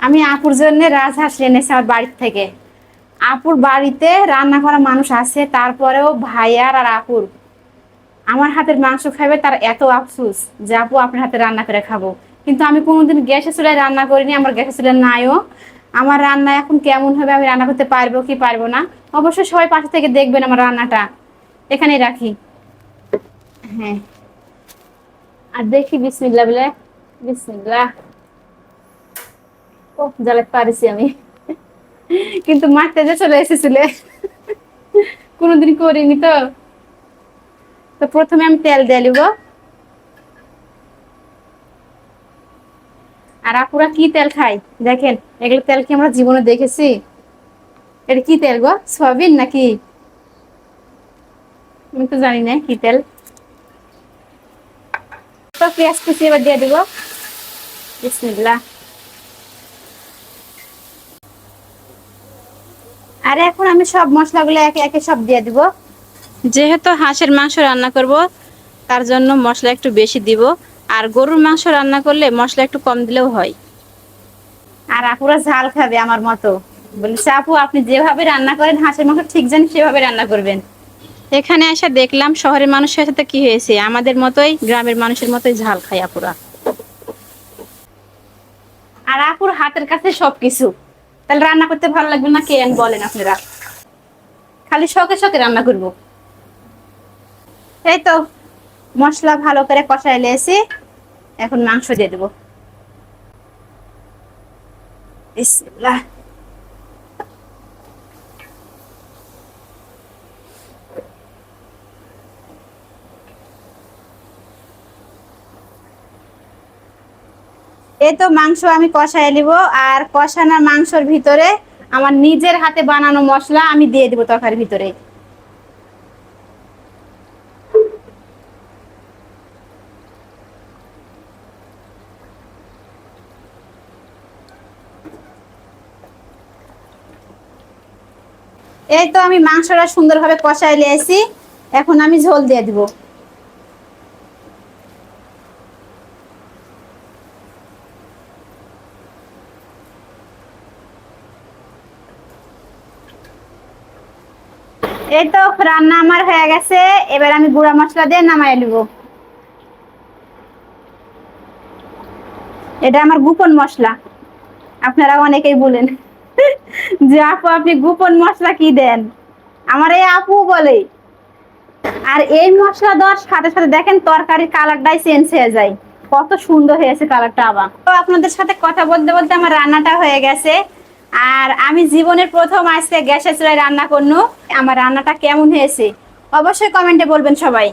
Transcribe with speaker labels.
Speaker 1: আমি আপুর জন্য রাজহাঁস এনেছি আমার বাড়ির থেকে। আপুর বাড়িতে রান্না করা মানুষ আছে, তারপরেও ভাইয়ার আর আপুর। আমার হাতের মাংস খাবে তার এত আফসুস যে আপু আপনার হাতে রান্না করে খাব। কিন্তু আমি কোনোদিন গ্যাসে চুলায় রান্না করিনি, আমার গ্যাসে চুলায় নাইও। আমার রান্না এখন কেমন হবে আমি রান্না করতে পারব কি পারব না? অবশ্যই সবাই পাশে থেকে দেখবেন আমার রান্নাটা। এখানেই রাখি। হ্যাঁ। আর দেখি বিসমিল্লা বলে। বিসমিল্লা ও জ্বালাতে আমি। কিন্তু মারতে যে চলে এসেছিলে। কোনোদিন করিনি তো। তো প্রথমে আমি তেল দিয়ে নিব। আর আপুরা কি তেল খাই দেখেন, এগুলো তেল কি আমরা জীবনে দেখেছি? এটা কি তেল গো? সয়াবিন নাকি? আমি তো জানি না কি তেল। তো পেঁয়াজ কুচি এবার দিয়ে দিব। বিসমিল্লাহ। আর এখন আমি সব মশলাগুলো একে একে সব দিয়ে দিব। যেহেতু হাঁসের মাংস রান্না করব তার জন্য মশলা একটু বেশি দিব। আর গরুর মাংস রান্না করলে মশলা একটু কম দিলেও হয়। আর আপুরা ঝাল খাবে আমার মতো। বলেছে আপু আপনি যেভাবে রান্না করেন হাঁসের মাংস ঠিক জানি সেভাবে রান্না করবেন। এখানে এসে দেখলাম শহরের মানুষের সাথে কি হয়েছে। আমাদের মতোই গ্রামের মানুষের মতোই ঝাল খায় আপুরা। আর আপুর হাতের কাছে সবকিছু। তাহলে রান্না করতে ভালো লাগবে না কেন বলেন আপনারা? খালি শখে শখে রান্না করব। এই তো, মশলা ভালো করে কষাই লেছি এখন মাংস দিয়ে দেবো। বিসমিল্লাহ। এই তো মাংস আমি কষাই নিব, আর কষানো মাংসর ভিতরে আমার নিজের হাতে বানানো মশলা আমি দিয়ে দিব তরকারির ভিতরে। এই তো আমি মাংসটা সুন্দরভাবে কষাই নিয়েছি এখন আমি ঝোল দিয়ে দিব। এই তো রান্না আমার হয়ে গেছে, এবার আমি গুঁড়া মশলা দিয়ে নামাই নিব। এটা আমার গোপন মশলা। আপনারা অনেকেই বলেন, যে আপু, আপনি গোপন মশলা কি দেন? আমার এই আপু বলে। আর এই মশলা দেওয়ার সাথে সাথে দেখেন তরকারির কালারটাই চেঞ্জ হয়ে যায়। কত সুন্দর হয়েছে কালারটা আবার। তো আপনাদের সাথে কথা বলতে বলতে আমার রান্নাটা হয়ে গেছে। আর আমি জীবনের প্রথম আজকে গ্যাসের চুলায় রান্না করনু। আমার রান্নাটা কেমন হয়েছে? অবশ্যই কমেন্টে বলবেন সবাই।